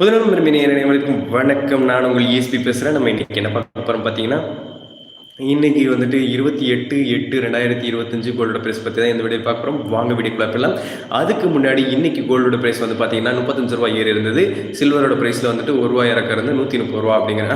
புதுநலம் அனைவருக்கும் வணக்கம். நான் உங்கள் இஎஸ்பி பேசுகிறேன் நம்ம இன்னைக்கு என்ன பார்க்க போகிறோம் பார்த்தீங்கன்னா இன்னைக்கு வந்துட்டு இருபத்தி எட்டு எட்டு ரெண்டாயிரத்தி இருபத்தஞ்சு கோல்டோட ப்ரைஸ் பற்றி தான் இந்த வீடியோ பார்க்குறோம் வாங்க வீடியோ பார்க்கலாம் அதுக்கு முன்னாடி இன்னைக்கு கோல்டோட ப்ரைஸ் வந்து பார்த்தீங்கன்னா முப்பத்தஞ்சு ரூபாய் ஏறி இருந்தது. சில்வரோட ப்ரைஸில் வந்துட்டு ஒரு ரூபாய் இறக்கம் இருந்து நூற்றி முப்பது ரூபா அப்படிங்கிற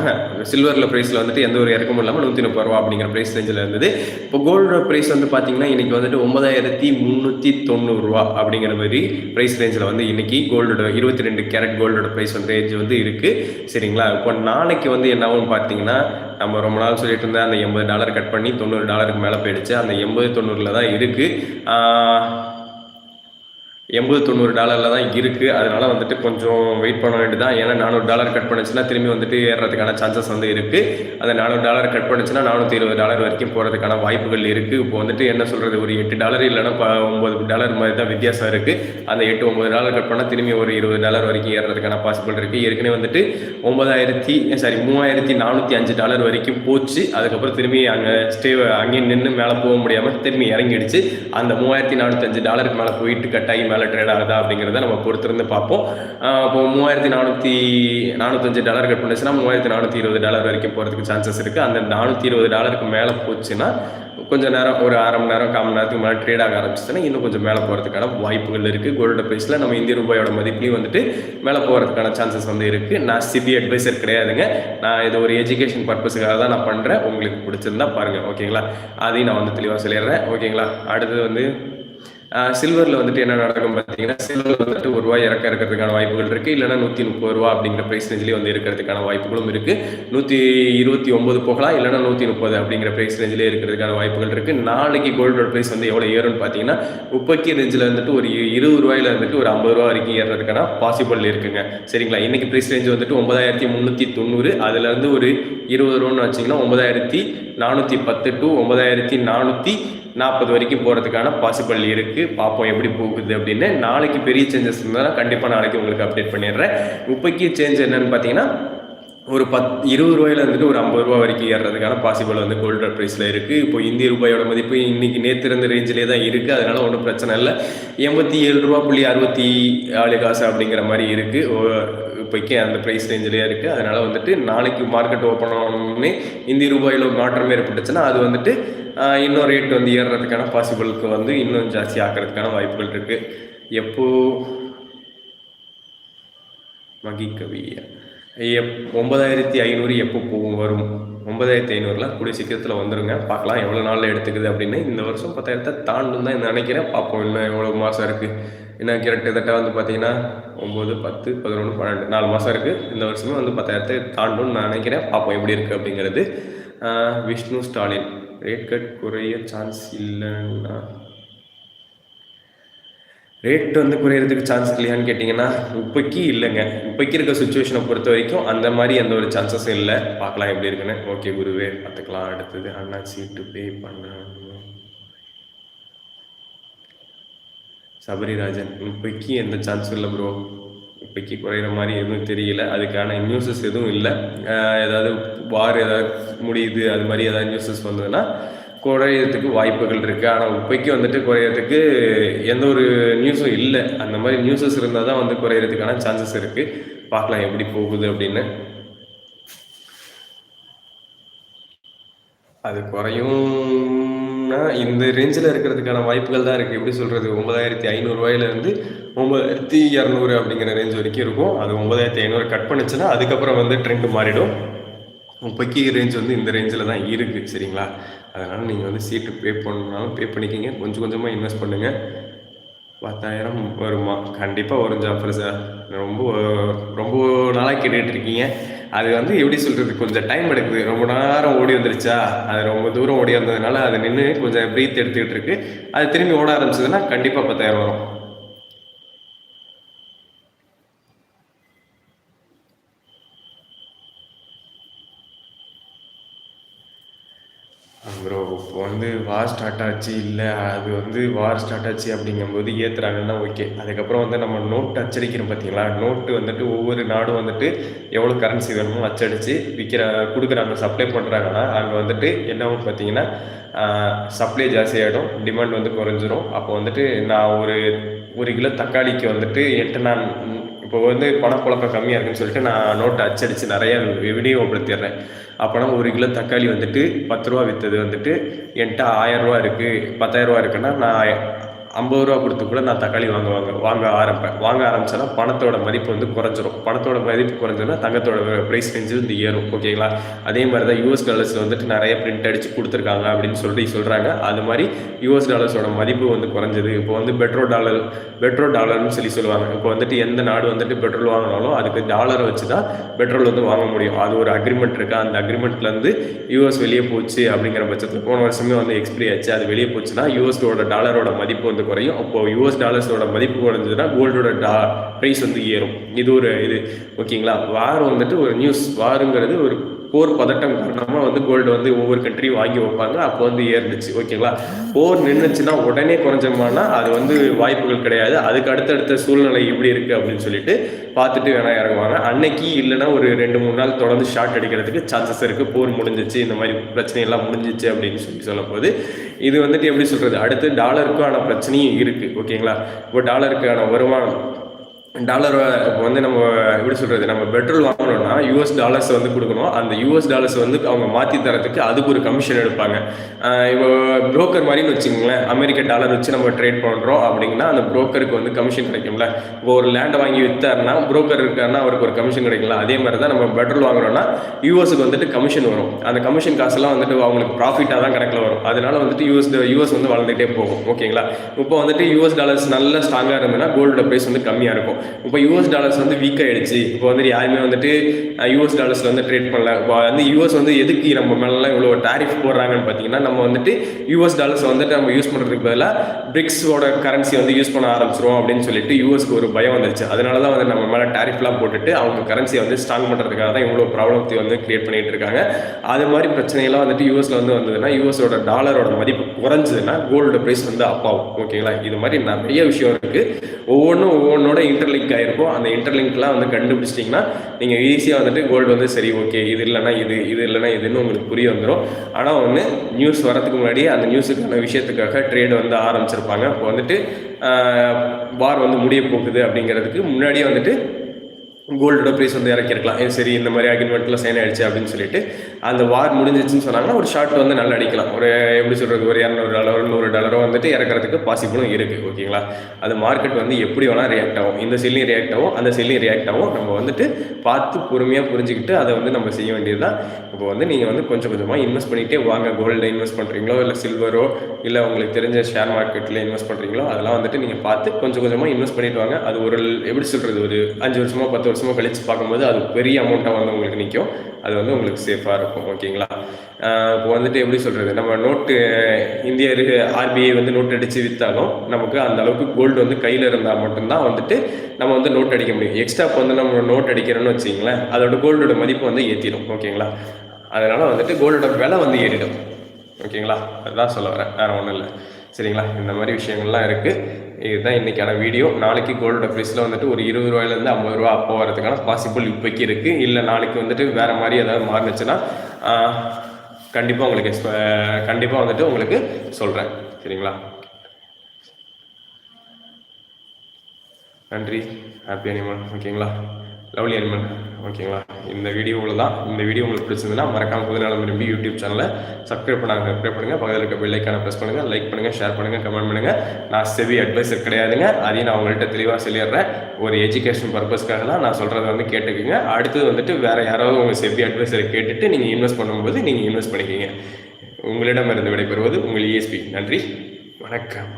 சில்வரில் பிரைஸில் வந்துட்டு எந்த ஒரு இறக்கமும் இல்லாமல் நூற்றி முப்பது ரூபா அப்படிங்கிற ப்ரைஸ் ரேஞ்சில் இருந்தது. இப்போ கோல்டோட ப்ரைஸ் வந்து பார்த்தீங்கன்னா இன்னைக்கு வந்துட்டு ஒன்பதாயிரத்தி முந்நூற்றி தொண்ணூறுரூவா அப்படிங்கிற மாதிரி ப்ரைஸ் ரேஞ்சில் வந்து இன்னைக்கு கோல்டோட இருபத்தி ரெண்டு கேரட் கோல்டோட ப்ரைஸ் வந்து ரேஞ்ச் வந்து இருக்குது சரிங்களா? இப்போ நாளைக்கு வந்து என்ன ஆகும்னு பார்த்தீங்கன்னா நம்ம ரொம்ப நாள் சொல்லிட்டு இருந்தேன் அந்த எண்பது டாலர் கட் பண்ணி தொண்ணூறு டாலருக்கு மேலே போயிடுச்சு. அந்த எண்பது தொண்ணூறில் தான் இருக்குது எண்பது தொண்ணூறு டாலரில் தான் இருக்குது அதனால் வந்துட்டு கொஞ்சம் வெயிட் பண்ண வேண்டியதான் ஏன்னா நானூறு டாலர் கட் பண்ணுச்சுன்னா திரும்பி வந்துட்டு ஏறுறதுக்கான சான்சஸ் வந்து இருக்குது அந்த நானூறு டாலர் கட் பண்ணுச்சுன்னா நானூற்றி இருபது டாலர் வரைக்கும் போகிறதுக்கான வாய்ப்புகள் இருக்குது இப்போ வந்துட்டு என்ன சொல்கிறது ஒரு எட்டு டாலர் இல்லைன்னா ஒம்பது டாலர் மாதிரி தான் வித்தியாசம் இருக்குது அந்த எட்டு ஒம்பது டாலர் கட் பண்ணால் திரும்பி ஒரு இருபது டாலர் வரைக்கும் ஏறுறதுக்கான பாசிபிள் இருக்குது ஏற்கனவே வந்துட்டு ஒம்பதாயிரத்தி சாரி eh, மூவாயிரத்தி நானூற்றி அஞ்சு டாலர் வரைக்கும் போச்சு. அதுக்கப்புறம் திரும்பி அங்கே ஸ்டே அங்கேயும் நின்று மேலே போக முடியாமல் திரும்பி இறங்கிடுச்சு. அந்த மூவாயிரத்தி நானூற்றி அஞ்சு டாலருக்கு மேலே போயிட்டு கட்டாகி மேலே ட்ரேட் ஆகுதா அப்படிங்கிறத நம்ம பொறுத்திருந்து பார்ப்போம். இப்போ மூவாயிரத்தி நானூற்றி நானூற்றஞ்சு டாலர் கட் பண்ணுச்சுன்னா மூவாயிரத்தி நானூற்றி இருபது டாலர் வரைக்கும் போகிறதுக்கு சான்சஸ் இருக்குது அந்த நானூற்றி இருபது டாலருக்கு மேலே போச்சுன்னா கொஞ்சம் நேரம் ஒரு அரை மணி நேரம் கால் மணி நேரத்துக்கு மேலே ட்ரேட் ஆக ஆரம்பிச்சுன்னா இன்னும் கொஞ்சம் மேலே போகிறதுக்கான வாய்ப்புகள் இருக்குது கோல்டு ப்ரைஸில் நம்ம இந்திய ரூபாயோட மதிப்புலையும் வந்துட்டு மேலே போகிறதுக்கான சான்சஸ் வந்து இருக்குது நான் சிபி அட்வைசர் கிடையாதுங்க. நான் இது ஒரு எஜுகேஷன் பர்பஸுக்காக தான் நான் பண்ணுறேன் உங்களுக்கு பிடிச்சிருந்தா பாருங்கள் ஓகேங்களா? அதையும் நான் வந்து தெளிவாக சொல்லிடுறேன். ஓகேங்களா? அடுத்தது வந்து சில்வரில் வந்துட்டு என்ன நடக்கும் பார்த்தீங்கன்னா சில்வர் வந்துட்டு ஒரு ரூபாய் இறக்க இருக்கிறதுக்கான வாய்ப்புகள் இருக்குது இல்லைனா நூற்றி முப்பது ரூபா அப்படிங்கிற ப்ரைஸ் ரேஞ்சிலே வந்து இருக்கிறதுக்கான வாய்ப்புகளும் இருக்குது நூற்றி இருபத்தி ஒம்பது போகலாம் இல்லைனா நூற்றி முப்பது அப்படிங்கிற ப்ரைஸ் ரேஞ்சிலே இருக்கிறதுக்கான வாய்ப்புகள் இருக்குது நாளைக்கு கோல்டோட ப்ரைஸ் வந்து எவ்வளோ ஏறும்னு பார்த்தீங்கன்னா முப்பத்தி ரேஞ்சில் வந்துட்டு ஒரு இருபது ரூபாயில இருந்துட்டு ஒரு ஐம்பது ரூபா வரைக்கும் ஏறுறதுக்கான பாசிபிள் இருக்குங்க. சரிங்களா? இன்னைக்கு ப்ரைஸ் ரேஞ்ச் வந்துட்டு ஒன்பதாயிரத்தி முந்நூற்றி தொண்ணூறு. அதுலேருந்து ஒரு இருபது ரூபான்னு வச்சிங்கன்னா ஒன்பதாயிரத்தி நானூற்றி பத்து டு ஒன்பதாயிரத்தி நானூற்றி நாற்பது வரைக்கும் போகிறதுக்கான பாசிபிள் இருக்குது பார்ப்போம் எப்படி போகுது அப்படின்னு. நாளைக்கு பெரிய சேஞ்சஸ் இருந்தால் கண்டிப்பாக நாளைக்கு உங்களுக்கு அப்டேட் பண்ணிடுறேன். இப்போக்கி சேஞ்ச் என்னன்னு பார்த்தீங்கன்னா ஒரு பத் இருபது ரூபாயில இருந்துட்டு ஒரு ஐம்பது ரூபா வரைக்கும் ஏறுறதுக்கான பாசிபிள் வந்து கோல்டு ப்ரைஸில் இருக்குது இப்போ இந்திய ரூபாயோட மதிப்பு இன்னைக்கு நேற்று இருந்த ரேஞ்சிலே தான் இருக்குது அதனால ஒன்றும் பிரச்சனை இல்லை. எண்பத்தி ஏழு ரூபா புள்ளி அறுபத்தி ஆளு காசு அப்படிங்கிற மாதிரி இருக்குது இப்போக்கி அந்த ப்ரைஸ் ரேஞ்சிலேயே இருக்குது அதனால் வந்துட்டு நாளைக்கு மார்க்கெட் ஓப்பன் ஆனோடனே இந்திய ரூபாயில் மாற்றம் ஏற்பட்டுச்சுன்னா அது வந்துட்டு இன்னும் ரேட் வந்து ஏறுறதுக்கான பாசிபிளுக்கு வந்து இன்னும் ஜாஸ்தி ஆக்கிறதுக்கான வாய்ப்புகள் இருக்குது எப்போ? மகிக்கவிய எப் ஒன்பதாயிரத்தி ஐநூறு எப்போ போகும் வரும்? ஒன்பதாயிரத்தி ஐநூறுலாம் கூடிய சீக்கிரத்தில் வந்துடுங்க பார்க்கலாம் எவ்வளோ நாளில் எடுத்துக்குது அப்படின்னு. இந்த வருஷம் பத்தாயிரத்தை தாண்டும் தான் நினைக்கிறேன். பார்ப்போம் இன்னும் எவ்வளோ மாதம் இருக்குது என்ன கிட்டத்தட்ட வந்து பார்த்தீங்கன்னா ஒம்பது பத்து பதினொன்று பன்னெண்டு நாலு மாதம் இருக்குது இந்த வருஷமே வந்து பத்தாயிரத்தை தாண்டும்னு நான் நினைக்கிறேன். பார்ப்போம் எப்படி இருக்குது அப்படிங்கிறது. விஷ்ணு ஸ்டாலின். ரேட் கட் குறைய சான்ஸ் இல்லைன்னா. ரேட் வந்து குறையிறதுக்கு சான்ஸ் இல்லையான்னு கேட்டிங்கன்னா இப்போக்கி இல்லைங்க. இப்போக்கி இருக்க சுச்சுவேஷனை பொறுத்த வரைக்கும் அந்த மாதிரி எந்த ஒரு சான்சஸும் இல்லை. பார்க்கலாம் எப்படி இருக்குன்னு. ஓகே குருவே பார்த்துக்கலாம். அடுத்தது அண்ணா சீட்டு பே பண்ண சபரிராஜன் இப்போக்கி எந்த சான்ஸும் இல்லை ப்ரோ இப்போக்கி குறையிற மாதிரி எதுவும் தெரியல. அதுக்கான நியூஸஸ் எதுவும் இல்லை. ஏதாவது வார் ஏதாவது முடியுது அது மாதிரி ஏதாவது நியூஸஸ் வந்ததுன்னா குறையிறதுக்கு வாய்ப்புகள் இருக்குது ஆனால் இப்போக்கி வந்துட்டு குறையிறதுக்கு எந்த ஒரு நியூஸும் இல்லை. அந்த மாதிரி நியூஸஸ் இருந்தால் தான் வந்து குறையிறதுக்கான சான்சஸ் இருக்குது பார்க்கலாம் எப்படி போகுது அப்படின்னு. அது குறையும் குறையும்னா இந்த ரேஞ்சில் இருக்கிறதுக்கான வாய்ப்புகள் தான் இருக்குது எப்படி சொல்கிறது ஒன்பதாயிரத்தி ஐநூறுரூவாயிலேருந்து ஒன்பதாயிரத்தி இரநூறு அப்படிங்கிற ரேஞ்ச் வரைக்கும் இருக்கும். அது ஒன்பதாயிரத்தி ஐநூறு கட் பண்ணுச்சுன்னா அதுக்கப்புறம் வந்து ட்ரெண்ட் மாறிடும். இப்போக்கி ரேஞ்ச் வந்து இந்த ரேஞ்சில் தான் இருக்குது சரிங்களா? அதனால் நீங்கள் வந்து சீட்டு பே பண்ணாலும் பே பண்ணிக்கிங்க. கொஞ்சம் கொஞ்சமாக இன்வெஸ்ட் பண்ணுங்கள் பத்தாயிரம் வருமா? கண்டிப்பாக வரும் ஜாஃபர் சார் ரொம்ப ரொம்ப நாளாக கேட்டுட்டு இருக்கீங்க. அது வந்து எப்படி சொல்கிறது கொஞ்சம் டைம் எடுக்குது. ரொம்ப நேரம் ஓடி வந்துருச்சா? அது ரொம்ப தூரம் ஓடி வந்ததுனால அது நின்று கொஞ்சம் ப்ரீத் எடுத்துக்கிட்டு இருக்கு. அது திரும்பி ஓட ஆரம்பிச்சதுன்னா கண்டிப்பாக பத்தாயிரம் வரும். ப்ரோ இப்போ வந்து வார் ஸ்டார்ட் ஆச்சு இல்லை அது வந்து வார் ஸ்டார்ட் ஆச்சு அப்படிங்கும்போது ஏற்றுறாங்கன்னா ஓகே அதுக்கப்புறம் வந்து நம்ம நோட்டு அச்சடிக்கிறோம் பார்த்தீங்களா நோட்டு வந்துட்டு ஒவ்வொரு நாடும் வந்துட்டு எவ்வளோ கரன்சி வேணுமோ அச்சடித்து விற்கிற கொடுக்குறாங்க சப்ளை பண்ணுறாங்கன்னா அங்கே வந்துட்டு என்னவும் பார்த்தீங்கன்னா சப்ளை ஜாஸ்தியாகிடும் டிமாண்ட் வந்து குறைஞ்சிரும். அப்போ வந்துட்டு நான் ஒரு ஒரு கிலோ தக்காளிக்கு வந்துட்டு எட்டு நான் இப்போ வந்து பணப்புழக்கம் கம்மியாக இருக்குன்னு சொல்லிட்டு நான் நோட்டை அச்சடித்து நிறைய விநியோகப்படுத்திடுறேன் அப்போனா ஒரு கிலோ தக்காளி வந்துட்டு பத்து ரூபா விற்றது வந்துட்டு என்கிட்ட ஆயிரரூவா இருக்குது பத்தாயிரம் ரூபா இருக்குன்னா நான் ஐம்பது ரூபா கொடுத்து கூட நான் தக்காளி வாங்க வாங்க வாங்க ஆரம்பிப்பேன். வாங்க ஆரம்பிச்சேன்னா பணத்தோட மதிப்பு வந்து குறைஞ்சிரும். பணத்தோட மதிப்பு குறைஞ்சதுன்னா தங்கத்தோட ப்ரைஸ் ரேஞ்சு வந்து ஏறும். ஓகேங்களா அதே மாதிரி தான் யூஎஸ் டாலர்ஸில் வந்துட்டு நிறைய பிரிண்ட் அடித்து கொடுத்துருக்காங்க அப்படின்னு சொல்லி சொல்கிறாங்க அது மாதிரி யூஎஸ் டாலர்ஸோட மதிப்பு வந்து குறைஞ்சது. இப்போ வந்து பெட்ரோல் டாலர் பெட்ரோல் டாலர்னு சொல்லி சொல்லுவாங்க. இப்போ வந்துட்டு எந்த நாடு வந்துட்டு பெட்ரோல் வாங்கினாலும் அதுக்கு டாலரை வச்சு தான் பெட்ரோல் வந்து வாங்க முடியும். அது ஒரு அக்ரிமெண்ட் இருக்குது அந்த அக்ரிமெண்ட்லேருந்து யூஎஸ் வெளியே போச்சு அப்படிங்கிற பட்சத்தில் போன வருஷமே வந்து எக்ஸ்பிரி ஆச்சு. அது வெளியே போச்சுன்னா யூஎஸோட டாலரோட மதிப்பு வந்து குறையும். அப்போ யூஎஸ் டாலர்ஸோட மதிப்பு குறைஞ்சதுன்னா கோல்டோட டா ப்ரைஸ் வந்து ஏறும். இது ஒரு இது. ஓகேங்களா வார் வந்துட்டு ஒரு நியூஸ் வாருங்கிறது ஒரு போர் பதட்டம் காரணமாக வந்து கோல்டு வந்து ஒவ்வொரு கண்ட்ரியும் வாங்கி வைப்பாங்க. அப்போ வந்து ஏறிடுச்சு. ஓகேங்களா? போர் நின்றுச்சுன்னா உடனே குறைஞ்சோம்னா அது வந்து வாய்ப்புகள் கிடையாது. அதுக்கு அடுத்தடுத்த சூழ்நிலை எப்படி இருக்குது அப்படின்னு சொல்லிட்டு பார்த்துட்டு வேணா இறங்குவாங்க. அன்னைக்கு இல்லைன்னா ஒரு ரெண்டு மூணு நாள் தொடர்ந்து ஷார்ட் அடிக்கிறதுக்கு சான்சஸ் இருக்குது போர் முடிஞ்சிச்சு இந்த மாதிரி பிரச்சனையெல்லாம் முடிஞ்சிச்சு அப்படின்னு சொல்லி சொல்லும்போது இது வந்துட்டு எப்படி சொல்கிறது அடுத்து டாலருக்கான பிரச்சனையும் இருக்குது ஓகேங்களா? இப்போ டாலருக்கான வருமானம் டாலர் இப்போ வந்து நம்ம எப்படி சொல்கிறது நம்ம பெட்ரோல் வாங்கணும்னா யூஎஸ் டாலர்ஸ் வந்து கொடுக்கணும். அந்த யூஎஸ் டாலர்ஸ் வந்து அவங்க மாற்றி தரத்துக்கு அதுக்கு ஒரு கமிஷன் எடுப்பாங்க. இப்போ புரோக்கர் மாதிரின்னு வச்சுக்கோங்களேன் அமெரிக்க டாலர் வச்சு நம்ம ட்ரேட் பண்ணுறோம் அப்படின்னா அந்த புரோக்கருக்கு வந்து கமிஷன் கிடைக்கும்ல. இப்போ ஒரு லேண்டை வாங்கி விற்றாருன்னா புரோக்கர் இருக்காருன்னா அவருக்கு ஒரு கமிஷன் கிடைக்கலாம் அதே மாதிரி தான் நம்ம பெட்ரோல் வாங்குறோம்னா யூஎஸ்க்கு வந்துட்டு கமிஷன் வரும். அந்த கமிஷன் காசுலாம் வந்துட்டு அவங்களுக்கு ப்ராஃபிட்டாக தான் கணக்கில் வரும். அதனால வந்துட்டு யூஎஸ் யூஎஸ் வந்து வளர்ந்துகிட்டே போகும். ஓகேங்களா? இப்போ வந்துட்டு யூஎஸ் டாலர்ஸ் நல்ல ஸ்ட்ராங்காக இருந்ததுன்னா கோல்டோட ப்ரைஸ் வந்து கம்மியாக இருக்கும். இப்போ யூஎஸ் டாலர்ஸ் வந்து வீக் ஆகிடுச்சு இப்போ வந்து யாருமே வந்துட்டு யூஎஸ் டாலர்ஸில் வந்து ட்ரேட் பண்ணல. இப்போ வந்து யூஎஸ் வந்து எதுக்கு நம்ம மேலாம் இவ்வளோ டேரிஃப் போடுறாங்கன்னு பார்த்தீங்கன்னா நம்ம வந்துட்டு யூஎஸ் டாலர்ஸ் வந்துட்டு நம்ம யூஸ் பண்ணுறதுக்கு பதிலாக பிரிக்ஸோட கரன்சி வந்து யூஸ் பண்ண ஆரம்பிச்சிருவோம் அப்படின்னு சொல்லிட்டு யூஎஸ்க்கு ஒரு பயம் வந்துருச்சு. அதனால தான் வந்து நம்ம மேலே டேரிஃப்லாம் போட்டுட்டு அவங்க கரன்சியை வந்து ஸ்ட்ராங் பண்ணுறதுக்காக தான் இவ்வளோ ப்ராப்ளத்தை வந்து கிரியேட் பண்ணிகிட்டு இருக்காங்க. அது மாதிரி பிரச்சனையெல்லாம் வந்துட்டு யூஎஸ்ல வந்து வந்ததுன்னா யூஎஸோட டாலரோட மதிப்பு குறைஞ்சதுன்னா கோல்டு ப்ரைஸ் வந்து அப்பாவும் ஓகேங்களா இது மாதிரி நிறைய விஷயம் இருக்குது ஒவ்வொன்றும் ஒவ்வொன்றோட இன்டர்லிங்க் ஆகிருக்கும் அந்த இன்டர்லிங்க்லாம் வந்து கண்டுபிடிச்சிட்டிங்கன்னா நீங்கள் ஈஸியாக வந்துட்டு கோல்டு வந்து சரி ஓகே இது இல்லைனா இது இது இல்லைனா இதுன்னு உங்களுக்கு புரிய வந்துடும் ஆனால் ஒன்று நியூஸ் வரதுக்கு முன்னாடி அந்த நியூஸுக்கான விஷயத்துக்காக ட்ரேடு வந்து ஆரம்பிச்சிருப்பாங்க. இப்போ வந்துட்டு வார் வந்து முடிய போகுது அப்படிங்கிறதுக்கு முன்னாடியே வந்துட்டு கோல்டோட ப்ரைஸ் வந்து இறக்கிருக்கலாம் சரி இந்த மாதிரி அக்ரிமெண்ட்லாம் சைன் ஆயிடுச்சு அப்படின்னு சொல்லிட்டு அந்த வார் முடிஞ்சிச்சுன்னு சொன்னாங்கன்னா ஒரு ஷார்ட் வந்து நல்லா அடிக்கலாம். ஒரு எப்படி சொல்கிறது ஒரு இரநூறு டாலர் நூறு டாலரோ வந்துட்டு இறக்கிறதுக்கு பாசிபிளும் இருக்குது ஓகேங்களா அது மார்க்கெட் வந்து எப்படி வேணால் ரியாக்ட் ஆகும். இந்த செல்லையும் ரியாக்ட் ஆகும் அந்த செல்லையும் ரியாக்ட் ஆகும். நம்ம வந்துட்டு பார்த்து பொறுமையாக புரிஞ்சுக்கிட்டு அதை வந்து நம்ம செய்ய வேண்டியது தான் இப்போ வந்து நீங்கள் வந்து கொஞ்சம் கொஞ்சமாக இன்வெஸ்ட் பண்ணிகிட்டே வாங்க. கோல்டில் இன்வெஸ்ட் பண்ணுறீங்களோ இல்லை சில்வரோ இல்லை உங்களுக்கு தெரிஞ்ச ஷேர் மார்க்கெட்டில் இன்வெஸ்ட் பண்ணுறீங்களோ அதெல்லாம் வந்துட்டு நீங்கள் பார்த்து கொஞ்சம் கொஞ்சமாக இன்வெஸ்ட் பண்ணிட்டு வாங்க. அது ஒரு எப்படி சொல்கிறது ஒரு அஞ்சு வருஷமோ பத்து வருஷமோ கழித்து பார்க்கும்போது அது பெரிய அமௌண்ட்டாக வந்து உங்களுக்கு நிற்கும் அது வந்து உங்களுக்கு சேஃபாக இருக்கும் ஓகேங்களா இப்போ வந்துட்டு எப்படி சொல்கிறது நம்ம நோட்டு இந்திய ஆர்பிஐ வந்து நோட் அடித்து விற்றாலும் நமக்கு அந்த அளவுக்கு கோல்டு வந்து கையில் இருந்தால் மட்டும்தான் வந்துட்டு நம்ம வந்து நோட் அடிக்க முடியும். எக்ஸ்ட்ரா இப்போ வந்து நம்ம நோட் அடிக்கிறோன்னு வச்சிங்களேன் அதோட கோல்டோட மதிப்பு வந்து ஏற்றிடும் ஓகேங்களா அதனால் வந்துட்டு கோல்டோட விலை வந்து ஏறிடும் ஓகேங்களா அதுதான் சொல்ல வரேன் வேறு ஒன்றும் இல்லை. சரிங்களா? இந்த மாதிரி விஷயங்கள்லாம் இருக்குது இதுதான் இன்றைக்கான வீடியோ. நாளைக்கு கோல்டோட ப்ரைஸில் வந்துட்டு ஒரு இருபது ரூபாயிலேருந்து ஐம்பது ரூபா அப்போ வரதுக்கான பாசிபிள் இப்போக்கி இருக்குது இல்லை நாளைக்கு வந்துட்டு வேறு மாதிரி ஏதாவது மாறினுச்சுன்னா கண்டிப்பாக உங்களுக்கு கண்டிப்பாக வந்துட்டு உங்களுக்கு சொல்கிறேன் சரிங்களா? நன்றி. ஹாப்பி அனிமல் ஓகேங்களா? லவ்லி அனிமல் ஓகேங்களா இந்த வீடியோவில் தான் இந்த வீடியோ உங்களுக்கு பிடிச்சிருந்ததுன்னா மறக்காம புதுநாள் விரும்பி யூடியூப் சேனலை சப்ஸ்கிரைப் பண்ணாங்க சப்ஸ்கிரைப் பண்ணுங்கள் பக்கத்தில் இருக்க பெல்லைக்கான ப்ரெஸ் பண்ணுங்கள் லைக் பண்ணுங்கள் ஷேர் பண்ணுங்கள் கமெண்ட் பண்ணுங்கள் நான் செவி அட்வைசர் கிடையாதுங்க. அதையும் நான் உங்கள்கிட்ட தெளிவாக சொல்லிடுறேன். ஒரு எஜுகேஷன் பர்பஸ்க்காக தான் நான் சொல்கிறத வந்து கேட்டுக்கோங்க. அடுத்தது வந்துட்டு வேறு யாராவது உங்கள் செவி அட்வைசரை கேட்டுட்டு நீங்கள் இன்வெஸ்ட் பண்ணும்போது நீங்கள் இன்வெஸ்ட் பண்ணிக்கிங்க. உங்களிடமிருந்து விடைபெறுவது உங்கள் இஎஸ்பி நன்றி. வணக்கம்.